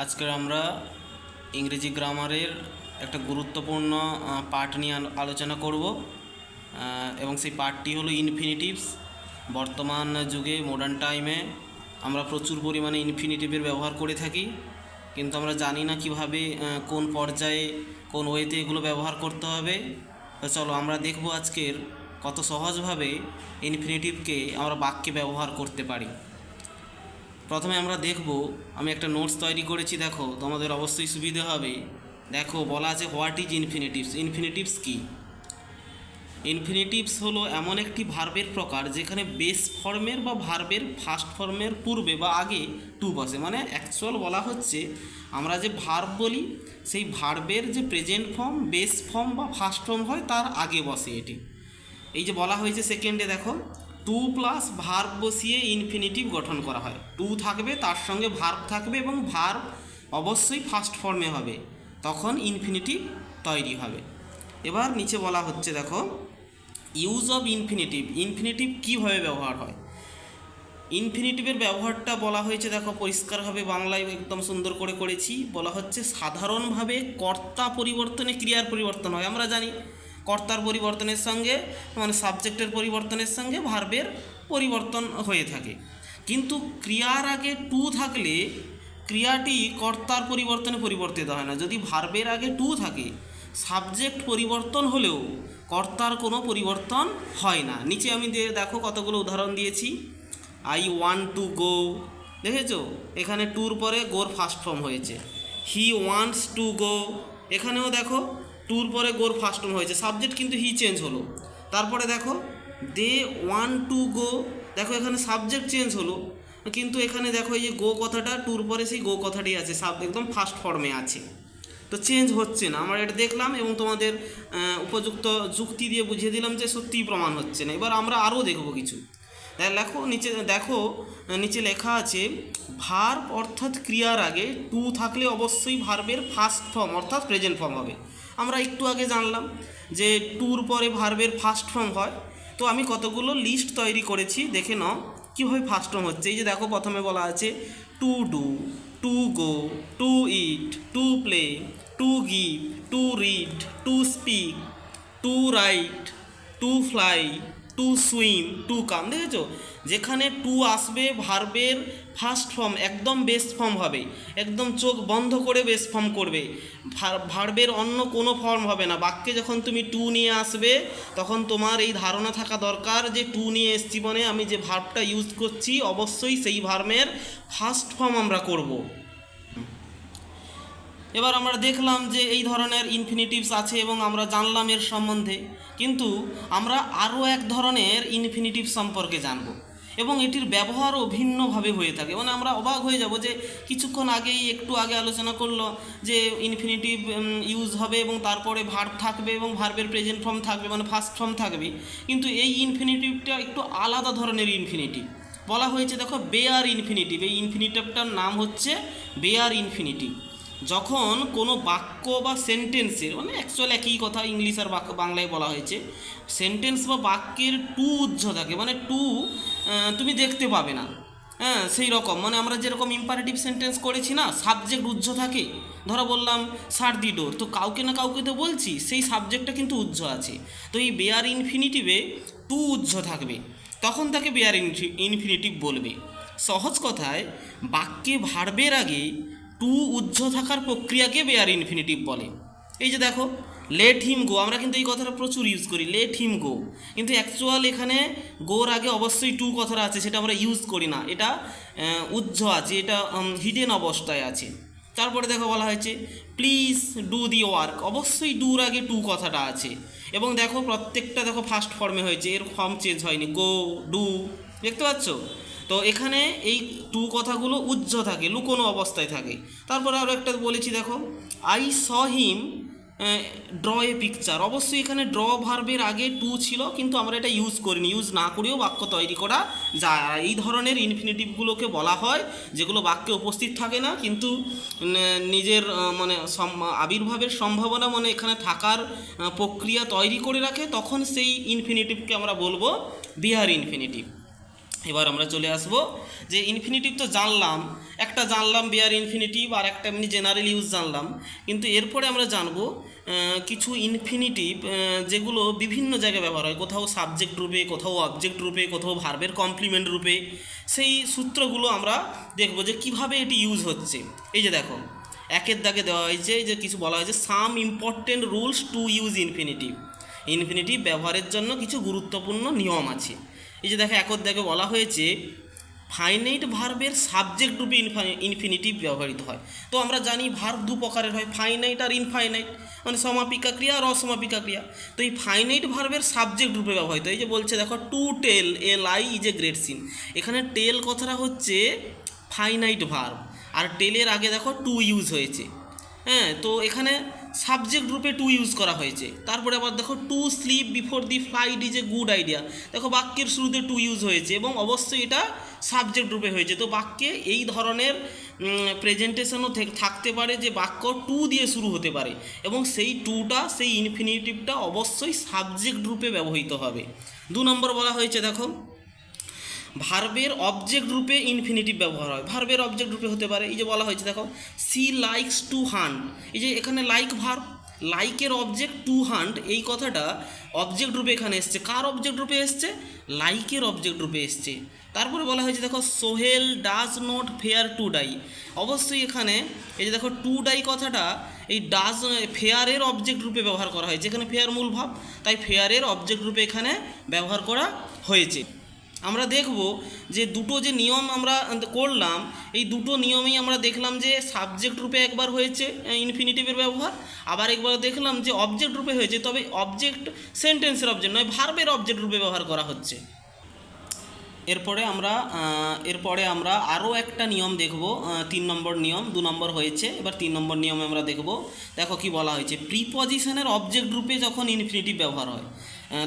আজকে আমরা ইংরেজি গ্রামারের একটা গুরুত্বপূর্ণ পাঠ নিয়ে আলো- আলোচনা করব। এবং সেই পাঠটি হলো ইনফিনিটিভস বর্তমান যুগে মডার্ন টাইমে আমরা প্রচুর পরিমাণে ইনফিনিটিভের ব্যবহার করে থাকি। কিন্তু আমরা জানি না কীভাবে কোন পর্যায়ে, কোন ওয়েতে এগুলো ব্যবহার করতে হবে। তো চলো আমরা দেখব আজকের কত সহজভাবে ইনফিনিটিভকে আমরা বাক্যে ব্যবহার করতে পারি। প্রথমে আমরা দেখব, আমি একটা নোটস তৈরি করেছি, দেখো, তোমাদের অবশ্যই সুবিধে হবে। দেখো, বলা আছে হোয়াট ইজ ইনফিনিটিভস ইনফিনিটিভস কি? ইনফিনিটিভস হলো এমন একটি ভার্বের প্রকার যেখানে বেস ফর্মের বা ভার্বের ফার্স্ট ফর্মের পূর্বে বা আগে টু বসে। মানে অ্যাকচুয়াল বলা হচ্ছে, আমরা যে ভার্ব বলি, সেই ভার্বের যে প্রেজেন্ট ফর্ম বেস ফর্ম বা ফার্স্ট ফর্ম হয়, তার আগে বসে এটি। এই যে বলা হয়েছে সেকেন্ডে দেখো টু প্লাস ভার্ব বসিয়ে ইনফিনিটিভ গঠন করা হয়। টু থাকবে, তার সঙ্গে ভার্ব থাকবে এবং ভার্ব অবশ্যই ফার্স্ট ফর্মে হবে। তখন ইনফিনিটিভ তৈরি হবে। এবার নিচে বলা হচ্ছে, দেখো ইউজ অফ ইনফিনিটিভ ইনফিনিটিভ কীভাবে ব্যবহার হয়? ইনফিনিটিভের ব্যবহারটা বলা হয়েছে, দেখো, পরিষ্কারভাবে বাংলায় একদম সুন্দর করে করেছি। বলা হচ্ছে, সাধারণভাবে কর্তা পরিবর্তনে ক্রিয়ার পরিবর্তন হয়। আমরা জানি কর্তার পরিবর্তনের সঙ্গে মানে সাবজেক্টের পরিবর্তনের সঙ্গে ভার্বের পরিবর্তন হয়ে থাকে। কিন্তু ক্রিয়ার আগে টু থাকলে ক্রিয়াটি কর্তার পরিবর্তনে পরিবর্তিত হয় না। যদি ভার্বের আগে টু থাকে সাবজেক্ট পরিবর্তন হলেও কর্তার কোনো পরিবর্তন হয় না। নিচে আমি দেখো কতগুলো উদাহরণ দিয়েছি। আই ওয়ান টু গো দেখেছ? এখানে টুর পরে গোর ফার্স্ট ফর্ম হয়েছে। হি ওয়ান্টস টু গো এখানেও দেখো টুর পরে গোর ফার্স্ট হয়েছে। সাবজেক্ট কিন্তু হি চেঞ্জ হলো। তারপরে দেখো দে ওয়ান টু গো দেখো এখানে সাবজেক্ট চেঞ্জ হলো। কিন্তু এখানে দেখো এই যে গো কথাটা টুর পরে সেই গো কথাটি আছে। সাব একদম ফার্স্ট ফর্মে আছে। তো চেঞ্জ হচ্ছে না। আমরা এটা দেখলাম এবং তোমাদের উপযুক্ত যুক্তি দিয়ে বুঝিয়ে দিলাম যে সত্যিই প্রমাণ হচ্ছে না। এবার আমরা আরও দেখব কিছু। লেখো, নিচে, দেখো, নিচে লেখা আছে ভার্ব অর্থাৎ ক্রিয়ার আগে টু থাকলে অবশ্যই ভার্বের ফার্স্ট ফর্ম অর্থাৎ প্রেজেন্ট ফর্ম হবে। আমরা একটু আগে জানলাম যে টুর পরে ভার্বের ফার্স্ট ফর্ম হয়। তো আমি কতগুলো লিস্ট তৈরি করেছি, দেখে নাও কীভাবে ফার্স্ট ফর্ম হচ্ছে। এই যে দেখো প্রথমে বলা আছে to do to go to eat to play to give to read to speak to write to fly to swim, to come, দেখেছ? যেখানে টু আসবে ভার্বের ফার্স্ট ফর্ম, একদম বেস্ট ফর্ম হবে। একদম চোখ বন্ধ করে বেস্ট ফর্ম করবে। ভার- ভার্বের অন্য কোনো ফর্ম হবে না। বাক্যে যখন তুমি টু নিয়ে আসবে, তখন তোমার এই ধারণা থাকা দরকার যে টু নিয়ে এসছি মানে আমি যে ভার্বটা ইউজ করছি, অবশ্যই সেই ভার্বের ফার্স্ট ফর্ম আমরা করব। এবার আমরা দেখলাম যে এই ধরনের ইনফিনিটিভস আছে এবং আমরা জানলাম এর সম্বন্ধে। কিন্তু আমরা আরও এক ধরনের ইনফিনিটিভ সম্পর্কে জানব। এবং এটির ব্যবহারও ভিন্নভাবে হয়ে থাকে। মানে আমরা অবাক হয়ে যাব যে কিছুক্ষণ আগেই একটু আগে আলোচনা করল যে ইনফিনিটিভ ইউজ হবে এবং তারপরে ভার্ব থাকবে এবং ভার্বের প্রেজেন্ট ফর্ম থাকবে মানে ফার্স্ট ফর্ম থাকবে। কিন্তু এই ইনফিনিটিভটা একটু আলাদা ধরনের ইনফিনিটিভ বলা হয়েছে, দেখো বেয়ার ইনফিনিটিভ এই ইনফিনিটিভটার নাম হচ্ছে বেয়ার ইনফিনিটিভ যখন কোনো বাক্য বা সেন্টেন্সের মানে অ্যাকচুয়াল একই কথা ইংলিশ আর বাক্য বাংলায় বলা হয়েছে সেন্টেন্স বা বাক্যের টু উজ্জ থাকে মানে টু তুমি দেখতে পাবে না। হ্যাঁ সেই রকম মানে আমরা যেরকম ইম্পারেটিভ সেন্টেন্স করেছি না সাবজেক্ট উজ্জ থাকে। ধরো বললাম সার দি ডোর তো কাউকে না কাউকে তো বলছি, সেই সাবজেক্টটা কিন্তু উজ্জ আছে। তো এই বেয়ার ইনফিনিটিভে টু উজ্জ থাকবে। তখন তাকে বেয়ার ইনফিনিটিভ বলবে। সহজ কথায়, বাক্যে ভার্বের আগে টু উজ্জ থাকার প্রক্রিয়াকে বেয়ার ইনফিনিটিভ বলে। এই যে দেখো লেট হিম গো আমরা কিন্তু এই কথাটা প্রচুর ইউজ করি লেট হিম গো কিন্তু অ্যাকচুয়াল এখানে গোর আগে অবশ্যই টু কথাটা আছে, সেটা আমরা ইউজ করি না। এটা উজ্জ আছে, এটা হিডেন অবস্থায় আছে। তারপরে দেখো বলা হয়েছে প্লিজ ডু দি ওয়ার্ক অবশ্যই ডুর আগে টু কথাটা আছে। এবং দেখো প্রত্যেকটা দেখো ফার্স্ট ফর্মে হয়েছে, এর ফর্ম চেঞ্জ হয়নি। গো ডু দেখতে পাচ্ছ? তো এখানে এই টু কথাগুলো উজ্জ থাকে, লুকোনো অবস্থায় থাকে। তারপরে আরও একটা বলেছি, দেখো I saw him draw a picture অবশ্যই এখানে ড্র ভার্বের আগে টু ছিল, কিন্তু আমরা এটা ইউজ করিনি। ইউজ না করেও বাক্য তৈরি করা যায়। আর এই ধরনের ইনফিনিটিভগুলোকে বলা হয়, যেগুলো বাক্যে উপস্থিত থাকে না, কিন্তু নিজের মানে আবির্ভাবের সম্ভাবনা মানে এখানে থাকার প্রক্রিয়া তৈরি করে রাখে, তখন সেই ইনফিনিটিভকে আমরা বলব বিহার ইনফিনিটিভ এবার আমরা চলে আসব যে ইনফিনিটিভ তো জানলাম, একটা জানলাম বেয়ার ইনফিনিটিভ আর একটা এমনি জেনারেল ইউজ জানলাম, কিন্তু এরপরে আমরা জানব কিছু ইনফিনিটিভ যেগুলো বিভিন্ন জায়গায় ব্যবহার হয়, কোথাও সাবজেক্ট রূপে, কোথাও অবজেক্ট রূপে, কোথাও ভার্বের কমপ্লিমেন্ট রূপে, সেই সূত্রগুলো আমরা দেখব যে কীভাবে এটি ইউজ হচ্ছে। এই যে দেখো, একের দাগে দেওয়া হয়েছে যে কিছু বলা হয়েছে some important rules to use infinitive infinitive ব্যবহারের জন্য কিছু গুরুত্বপূর্ণ নিয়ম আছে। এই যে দেখো একর দাগে বলা হয়েছে ফাইনাইট ভার্বের সাবজেক্ট রূপে ইনফিনিটিভ ব্যবহৃত হয়। তো আমরা জানি ভার্ব দু প্রকারের হয় ফাইনাইট আর ইনফাইনাইট মানে সমাপিকা ক্রিয়া আর অসমাপিকা ক্রিয়া। তো এই ফাইনাইট ভার্বের সাবজেক্ট রূপে ব্যবহৃত। এই যে বলছে, দেখো to tell a lie is a great sin এখানে টেল কথাটা হচ্ছে ফাইনাইট ভার্ব আর টেলের আগে দেখো টু ইউজ হয়েছে। হ্যাঁ তো এখানে সাবজেক্ট রূপে টু ইউজ করা হয়েছে। তারপরে আবার দেখো to sleep before the flight is a good idea দেখো বাক্যের শুরুতে টু ইউজ হয়েছে এবং অবশ্যই এটা সাবজেক্ট রূপে হয়েছে। তো বাক্যে এই ধরনের প্রেজেন্টেশনও থাকতে পারে যে বাক্য টু দিয়ে শুরু হতে পারে এবং সেই টুটা সেই ইনফিনিটিভটা অবশ্যই সাবজেক্ট রূপে ব্যবহৃত হবে। দু নম্বর বলা হয়েছে দেখো। ভার্বের অবজেক্ট রূপে ইনফিনিটিভ ব্যবহার হয়। ভার্বের অবজেক্ট রূপে হতে পারে, এই যে বলা হয়েছে, দেখো সি লাইকস টু হান্ট এই যে এখানে লাইক ভার্ব লাইকের অবজেক্ট টু হান্ট এই কথাটা অবজেক্ট রূপে এখানে এসছে। কার অবজেক্ট রূপে এসছে? লাইকের অবজেক্ট রূপে এসছে। তারপরে বলা হয়েছে, দেখো, Sohel does not fear to die অবশ্যই এখানে, এই যে দেখো টু ডাই কথাটা, এই ডাজ ফেয়ারের অবজেক্ট রূপে ব্যবহার করা হয়েছে এখানে ফেয়ার মূল ভাব, তাই ফেয়ারের অবজেক্ট রূপে এখানে ব্যবহার করা হয়েছে। আমরা দেখব যে দুটো যে নিয়ম আমরা করলাম, এই দুটো নিয়মেই আমরা দেখলাম যে সাবজেক্ট রূপে একবার হয়েছে ইনফিনিটিভের ব্যবহার, আবার একবার দেখলাম যে অবজেক্ট রূপে হয়েছে, তবে অবজেক্ট সেন্টেন্সের অবজেক্ট নয় ভার্বের অবজেক্ট রূপে ব্যবহার করা হচ্ছে। এরপরে আমরা এরপরে আমরা আরও একটা নিয়ম দেখব তিন নম্বর নিয়ম, দু নম্বর হয়েছে, এবার তিন নম্বর নিয়মে আমরা দেখব, দেখো কি বলা হয়েছে প্রিপজিশনের অবজেক্ট রূপে যখন ইনফিনিটিভ ব্যবহার হয়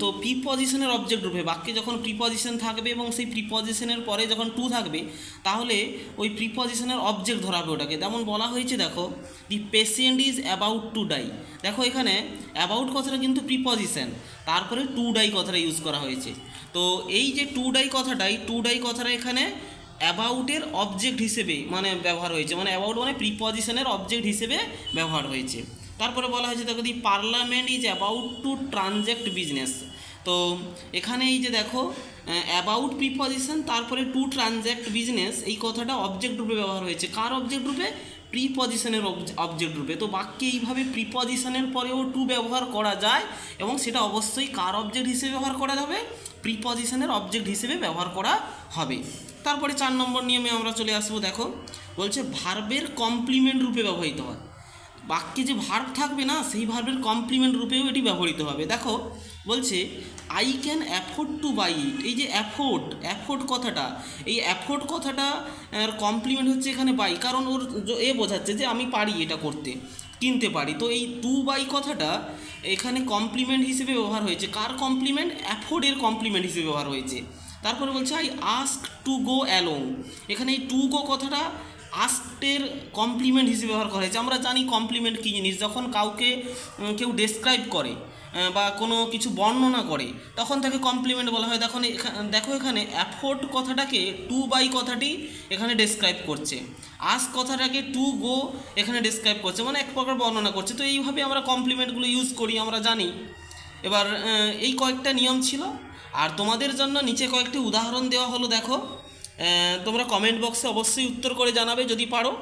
তো প্রিপজিশনের অবজেক্ট রূপে, বাক্যে যখন প্রিপজিশন থাকবে এবং সেই প্রিপজিশনের পরে যখন টু থাকবে, তাহলে ওই প্রিপজিশনের অবজেক্ট ধরাবে ওটাকে। যেমন বলা হয়েছে, দেখো the patient is about to die দেখো এখানে অ্যাবাউট কথাটা কিন্তু প্রিপজিশন তারপরে টু ডাই কথাটা ইউজ করা হয়েছে। তো এই যে টু ডাই কথাটাই টু ডাই কথাটা এখানে অ্যাবাউটের অবজেক্ট হিসেবে মানে ব্যবহার হয়েছে। মানে অ্যাবাউট মানে প্রিপজিশনের অবজেক্ট হিসেবে ব্যবহার হয়েছে। তারপরে বলা হয়েছে, দেখো the parliament is about to transact business তো এখানে এই যে দেখো অ্যাবাউট প্রিপজিশন তারপরে টু ট্রানজ্যাক্ট বিজনেস এই কথাটা অবজেক্ট রূপে ব্যবহার হয়েছে। কার অবজেক্ট রূপে? প্রিপজিশনের অবজেক্ট রূপে। তো বাক্যে এইভাবে প্রিপজিশনের পরেও টু ব্যবহার করা যায়, এবং সেটা অবশ্যই কার অবজেক্ট হিসেবে ব্যবহার করা যাবে? প্রিপজিশনের অবজেক্ট হিসেবে ব্যবহার করা হবে। তারপরে চার নম্বর নিয়মে আমরা চলে আসব, দেখো। বলছে ভার্বের কমপ্লিমেন্ট রূপে ব্যবহৃত হয়। বাক্যে যে ভার্ব থাকবে না, সেই ভার্বের কমপ্লিমেন্ট রূপেও এটি ব্যবহৃত হবে। দেখো, বলছে I can afford to buy it এই যে অ্যাফোর্ড অ্যাফোর্ড কথাটা, এই অ্যাফোর্ড কথাটা কমপ্লিমেন্ট হচ্ছে এখানে বাই কারণ ওর এ বোঝাচ্ছে যে আমি পারি এটা করতে। কিনতে পারি। তো এই টু বাই কথাটা এখানে কমপ্লিমেন্ট হিসেবে ব্যবহার হয়েছে। কার কমপ্লিমেন্ট অ্যাফোর্ডের কমপ্লিমেন্ট হিসেবে ব্যবহার হয়েছে। তারপরে বলছে I ask to go along এখানে এই টু গো কথাটা আস্টের কমপ্লিমেন্ট হিসেবে ব্যবহার করা হয়েছে। আমরা জানি কমপ্লিমেন্ট কী জিনিস। যখন কাউকে কেউ ডেসক্রাইব করে বা কোনো কিছু বর্ণনা করে, তখন তাকে কমপ্লিমেন্ট বলা হয়। এখা- দেখো এখানে অ্যাফোর্ড কথাটাকে টু বাই কথাটি এখানে ডেসক্রাইব করছে। আস কথাটাকে টু গো এখানে ডেসক্রাইব করছে। মানে এক প্রকার বর্ণনা করছে। তো এইভাবে আমরা কমপ্লিমেন্টগুলো ইউজ করি, আমরা জানি। এবার এই কয়েকটা নিয়ম ছিল। আর তোমাদের জন্য নিচে কয়েকটি উদাহরণ দেওয়া হলো, দেখো। তোমরা কমেন্ট বক্সে অবশ্যই উত্তর করে জানাবে যদি পারো।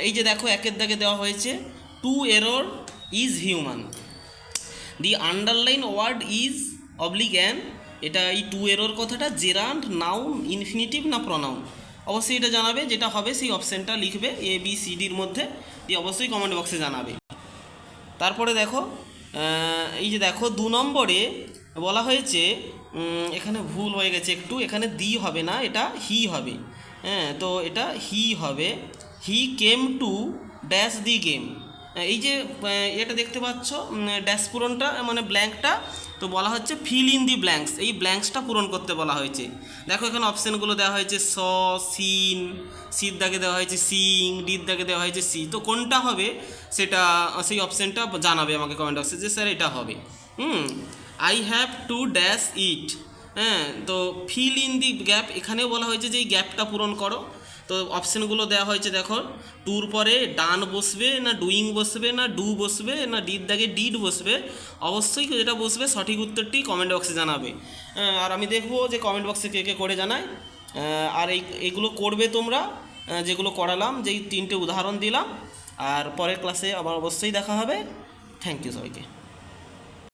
এই যে দেখো, একের দাগে দেওয়া হয়েছে to error is human the underline word is oblique an এটা এই টু এরর কথাটা জেরান্ড নাউন ইনফিনিটিভ না প্রনাউন অবশ্যই এটা জানাবে, যেটা হবে সেই অপশানটা লিখবে এ বি সি ডির মধ্যে, দিয়ে অবশ্যই কমেন্ট বক্সে জানাবে। তারপরে দেখো এই যে দেখো, দু নম্বরে বলা হয়েছে এখানে ভুল হয়ে গেছে একটু, এখানে দি হবে না, এটা হি হবে। হ্যাঁ তো এটা হি হবে। He came to dash the game এই যে এটা দেখতে পাচ্ছ ড্যাশ পূরণটা মানে ব্ল্যাঙ্কটা, তো বলা হচ্ছে ফিল ইন দি ব্ল্যাঙ্কস। এই ব্ল্যাঙ্কসটা পূরণ করতে বলা হয়েছে। দেখো, এখানে অপশানগুলো দেওয়া হয়েছে স, সিন সির দাগে দেওয়া হয়েছে সিং ডির দাগে দেওয়া হয়েছে সি। তো কোনটা হবে, সেটা, সেই অপশানটা জানাবে আমাকে কমেন্ট বক্সে যে, স্যার, এটা হবে। হুম I have to dash it হ্যাঁ তো ফিল ইন দি গ্যাপ, এখানেও বলা হয়েছে যে, এই গ্যাপটা পূরণ করো। তো অপশানগুলো দেওয়া হয়েছে দেখো টুর পরে ডান বসবে না ডুইং বসবে না ডু বসবে না ডির দাগে ডিড বসবে, অবশ্যই যেটা বসবে সঠিক উত্তরটি কমেন্ট বক্সে জানাবে। আর আমি দেখব যে কমেন্ট বক্সে কে কে করে জানায়। আর এই, এগুলো করবে তোমরা যেগুলো করালাম, যেই তিনটে উদাহরণ দিলাম। আর পরের ক্লাসে আবার অবশ্যই দেখা হবে। থ্যাংক ইউ সবাইকে।